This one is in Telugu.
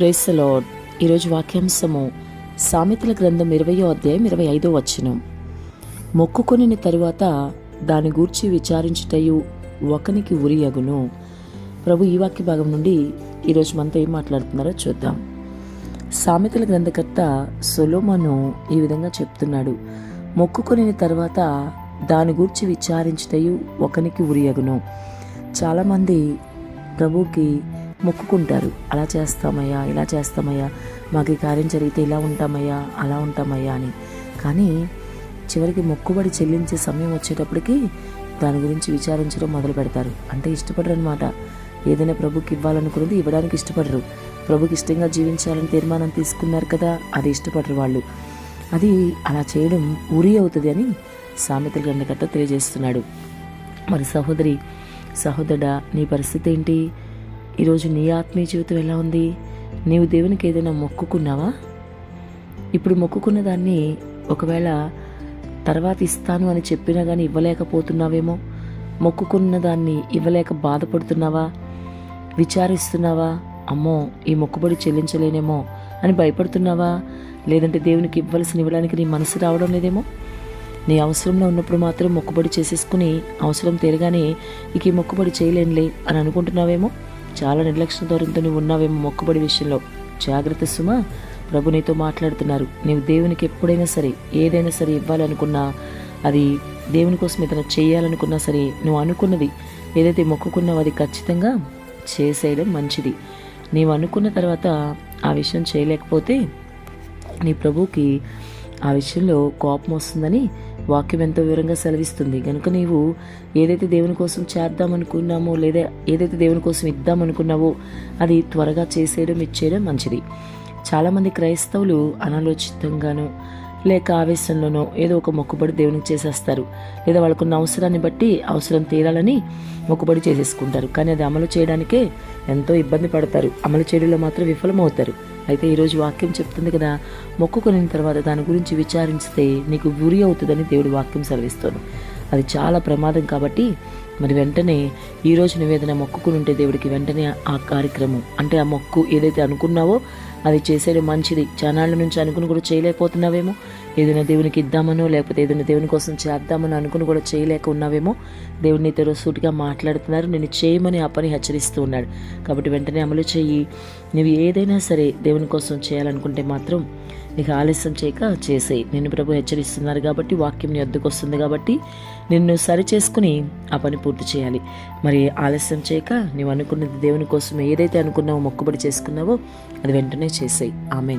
ప్రేస్ ఈరోజు వాక్యాంశము సామెతల గ్రంథం ఇరవయో అధ్యాయం ఇరవై ఐదో వచనం. మొక్కుకొనిన తరువాత దాని గూర్చి విచారించుటయు ఒకనికి ఉరియగును ప్రభు ఈ వాక్య భాగం నుండి ఈరోజు మనతో ఏం మాట్లాడుతున్నారో చూద్దాం. సామెతల గ్రంథకర్త సొలోమను ఈ విధంగా చెప్తున్నాడు. మొక్కుకొనిన తర్వాత దాని గూర్చి విచారించుటయు ఒకనికి ఉరియగును చాలామంది ప్రభుకి మొక్కుకుంటారు. అలా చేస్తామయ్యా ఇలా చేస్తామయ్యా మాకు ఈ కార్యం జరిగితే ఇలా ఉంటామయ్యా అలా ఉంటామయ్యా అని. కానీ చివరికి మొక్కుబడి చెల్లించే సమయం వచ్చేటప్పటికి దాని గురించి విచారించడం మొదలు పెడతారు. అంటే ఇష్టపడరు అనమాట ఏదైనా ప్రభుకి ఇవ్వాలనుకున్నది ఇవ్వడానికి ఇష్టపడరు. ప్రభుకి ఇష్టంగా జీవించాలని తీర్మానం తీసుకున్నారు కదా అది ఇష్టపడరు వాళ్ళు. అది అలా చేయడం ఉరి అవుతుంది అని సామెతల గట్ట తెలియజేస్తున్నాడు. మరి సహోదరి సహోదరుడా నీ పరిస్థితి ఏంటి? ఈరోజు నీ ఆత్మీయ జీవితం ఎలా ఉంది? నీవు దేవునికి ఏదైనా మొక్కుకున్నావా? ఇప్పుడు మొక్కుకున్న దాన్ని ఒకవేళ తర్వాత ఇస్తాను అని చెప్పినా కానీ ఇవ్వలేకపోతున్నావేమో? మొక్కుకున్న దాన్ని ఇవ్వలేక బాధపడుతున్నావా? విచారిస్తున్నావా? అమ్మో ఈ మొక్కుబడి చెల్లించలేనేమో అని భయపడుతున్నావా? లేదంటే దేవునికి ఇవ్వాల్సిన ఇవ్వడానికి నీ మనసు రావడం లేదేమో? నీ అవసరంలో ఉన్నప్పుడు మాత్రం మొక్కుబడి చేసేసుకుని అవసరం తీరగానే ఇక ఈ మొక్కుబడి చేయలేనులే అని అనుకుంటున్నావేమో? చాలా నిర్లక్ష్య ధోరణితో నువ్వు ఉన్నావేమో మొక్కుబడి విషయంలో. జాగ్రత్త సుమా ప్రభు నీతో మాట్లాడుతున్నారు. నీవు దేవునికి ఎప్పుడైనా సరే ఏదైనా సరే ఇవ్వాలనుకున్నా అది దేవుని కోసం ఏదైనా చేయాలనుకున్నా సరే నువ్వు అనుకున్నది ఏదైతే మొక్కుకున్నావో అది ఖచ్చితంగా చేసేయడం మంచిది. నీవు అనుకున్న తర్వాత ఆ విషయం చేయలేకపోతే నీ ప్రభువుకి ఆ విషయంలో కోపం వస్తుందని వాక్యం ఎంతో వివరంగా సెలవిస్తుంది. కనుక నీవు ఏదైతే దేవుని కోసం చేద్దామనుకున్నామో లేదా ఏదైతే దేవుని కోసం ఇద్దామనుకున్నావో అది త్వరగా చేసేయడం ఇచ్చేయడం మంచిది. చాలామంది క్రైస్తవులు అనాలోచితంగానో లేక ఆవేశంలోనో ఏదో ఒక మొక్కుబడి దేవునికి చేసేస్తారు. లేదా వాళ్ళకున్న అవసరాన్ని బట్టి అవసరం తీరాలని మొక్కుబడి చేసేసుకుంటారు. కానీ అది అమలు చేయడానికే ఎంతో ఇబ్బంది పడతారు. అమలు చేయడంలో మాత్రం విఫలమవుతారు. అయితే ఈరోజు వాక్యం చెప్తుంది కదా మొక్కుకున్న తర్వాత దాని గురించి విచారిస్తే నీకు గురి అవుతుందని దేవుడు వాక్యం సెలవిస్తాను అది చాలా ప్రమాదం కాబట్టి మరి వెంటనే ఈరోజు నువ్వు ఏదైనా మొక్కుకుని ఉంటే దేవుడికి వెంటనే ఆ కార్యక్రమం అంటే ఆ మొక్కు ఏదైతే అనుకున్నావో అది చేసేది మంచిది. చానాళ్ళ నుంచి అనుకుని కూడా చేయలేకపోతున్నావేమో? ఏదైనా దేవునికి ఇద్దామనో లేకపోతే ఏదైనా దేవుని కోసం చేద్దామని అనుకుని కూడా చేయలేక ఉన్నావేమో దేవుని నీతో సూటిగా మాట్లాడుతున్నారు. నేను చేయమని ఆ పని హెచ్చరిస్తూ ఉన్నాడు. కాబట్టి వెంటనే అమలు చెయ్యి నువ్వు ఏదైనా సరే దేవుని కోసం చేయాలనుకుంటే మాత్రం నీకు ఆలస్యం చేయక చేసేయి. నిన్ను ప్రభు హెచ్చరిస్తున్నారు కాబట్టి వాక్యం నీ వద్దకు వస్తుంది కాబట్టి నిన్ను సరి చేసుకుని ఆ పని పూర్తి చేయాలి. మరి ఆలస్యం చేయక నువ్వు అనుకున్నది దేవుని కోసం ఏదైతే అనుకున్నావో మొక్కుబడి చేసుకున్నావో అది వెంటనే చేసేయి. ఆమె